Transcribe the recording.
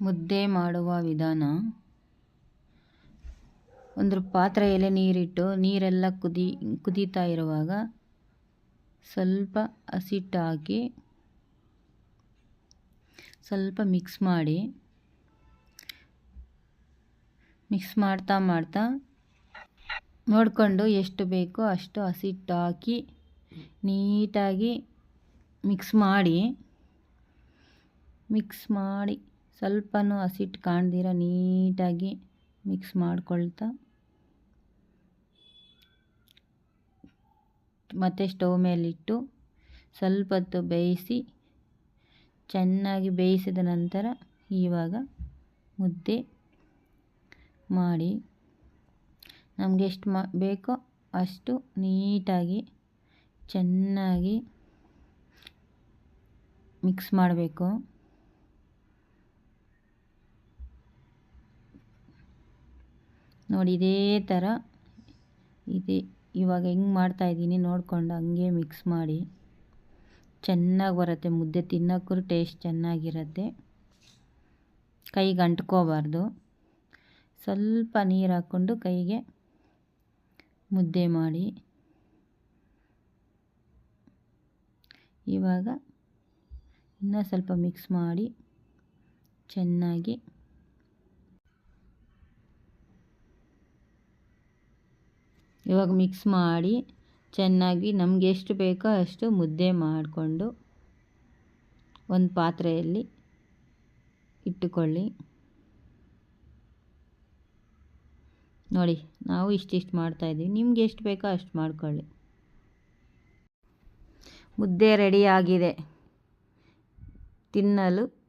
ಮುದ್ದೆ ಮಾಡುವ ವಿಧಾನ. ಒಂದು ಪಾತ್ರೆಯಲ್ಲಿ ನೀರಿಟ್ಟು ನೀರೆಲ್ಲ ಕುದಿ, ಕುದೀತಾ ಇರುವಾಗ ಸ್ವಲ್ಪ ಹಸಿಟ್ಟು ಹಾಕಿ ಸ್ವಲ್ಪ ಮಿಕ್ಸ್ ಮಾಡಿ ಮಿಕ್ಸ್ ಮಾಡ್ತಾ ಮಾಡ್ತಾ ನೋಡಿಕೊಂಡು ಎಷ್ಟು ಬೇಕೋ ಅಷ್ಟು ಹಸಿಟ್ಟು ಹಾಕಿ ನೀಟಾಗಿ ಮಿಕ್ಸ್ ಮಾಡಿ ಮಿಕ್ಸ್ ಮಾಡಿ ಸ್ವಲ್ಪನೂ ಹಸಿಟ್ಟು ಕಾಣ್ದಿರ, ನೀಟಾಗಿ ಮಿಕ್ಸ್ ಮಾಡ್ಕೊಳ್ತಾ. ಮತ್ತು ಸ್ಟವ್ ಮೇಲಿಟ್ಟು ಸ್ವಲ್ಪ ಹೊತ್ತು ಬೇಯಿಸಿ, ಚೆನ್ನಾಗಿ ಬೇಯಿಸಿದ ನಂತರ ಇವಾಗ ಮುದ್ದೆ ಮಾಡಿ. ನಮಗೆ ಎಷ್ಟು ಮಾ, ಬೇಕೋ ಅಷ್ಟು ನೀಟಾಗಿ, ಚೆನ್ನಾಗಿ ಮಿಕ್ಸ್ ಮಾಡಬೇಕು. ನೋಡಿ ಇದೇ ಥರ ಇದೆ. ಇವಾಗ ಹೆಂಗೆ ಮಾಡ್ತಾಯಿದ್ದೀನಿ ನೋಡಿಕೊಂಡು ಹಂಗೆ ಮಿಕ್ಸ್ ಮಾಡಿ. ಚೆನ್ನಾಗಿ ಬರುತ್ತೆ ಮುದ್ದೆ ತಿನ್ನೋಕ್ಕೂ ಟೇಸ್ಟ್ ಚೆನ್ನಾಗಿರುತ್ತೆ. ಕೈಗೆ ಅಂಟ್ಕೋಬಾರ್ದು ಸ್ವಲ್ಪ ನೀರು ಹಾಕ್ಕೊಂಡು ಕೈಗೆ ಮುದ್ದೆ ಮಾಡಿ. ಇವಾಗ ಇನ್ನೂ ಸ್ವಲ್ಪ ಮಿಕ್ಸ್ ಮಾಡಿ ಚೆನ್ನಾಗಿ ಇವಾಗ ಮಿಕ್ಸ್ ಮಾಡಿ ಚೆನ್ನಾಗಿ ನಮಗೆ ಎಷ್ಟು ಬೇಕೋ ಅಷ್ಟು ಮುದ್ದೆ ಮಾಡಿಕೊಂಡು ಒಂದು ಪಾತ್ರೆಯಲ್ಲಿ ಇಟ್ಟುಕೊಳ್ಳಿ. ನೋಡಿ, ನಾವು ಇಷ್ಟಿಷ್ಟು ಮಾಡ್ತಾಯಿದ್ದೀವಿ ನಿಮ್ಗೆ ಎಷ್ಟು ಬೇಕೋ ಅಷ್ಟು ಮಾಡ್ಕೊಳ್ಳಿ. ಮುದ್ದೆ ರೆಡಿಯಾಗಿದೆ ತಿನ್ನಲು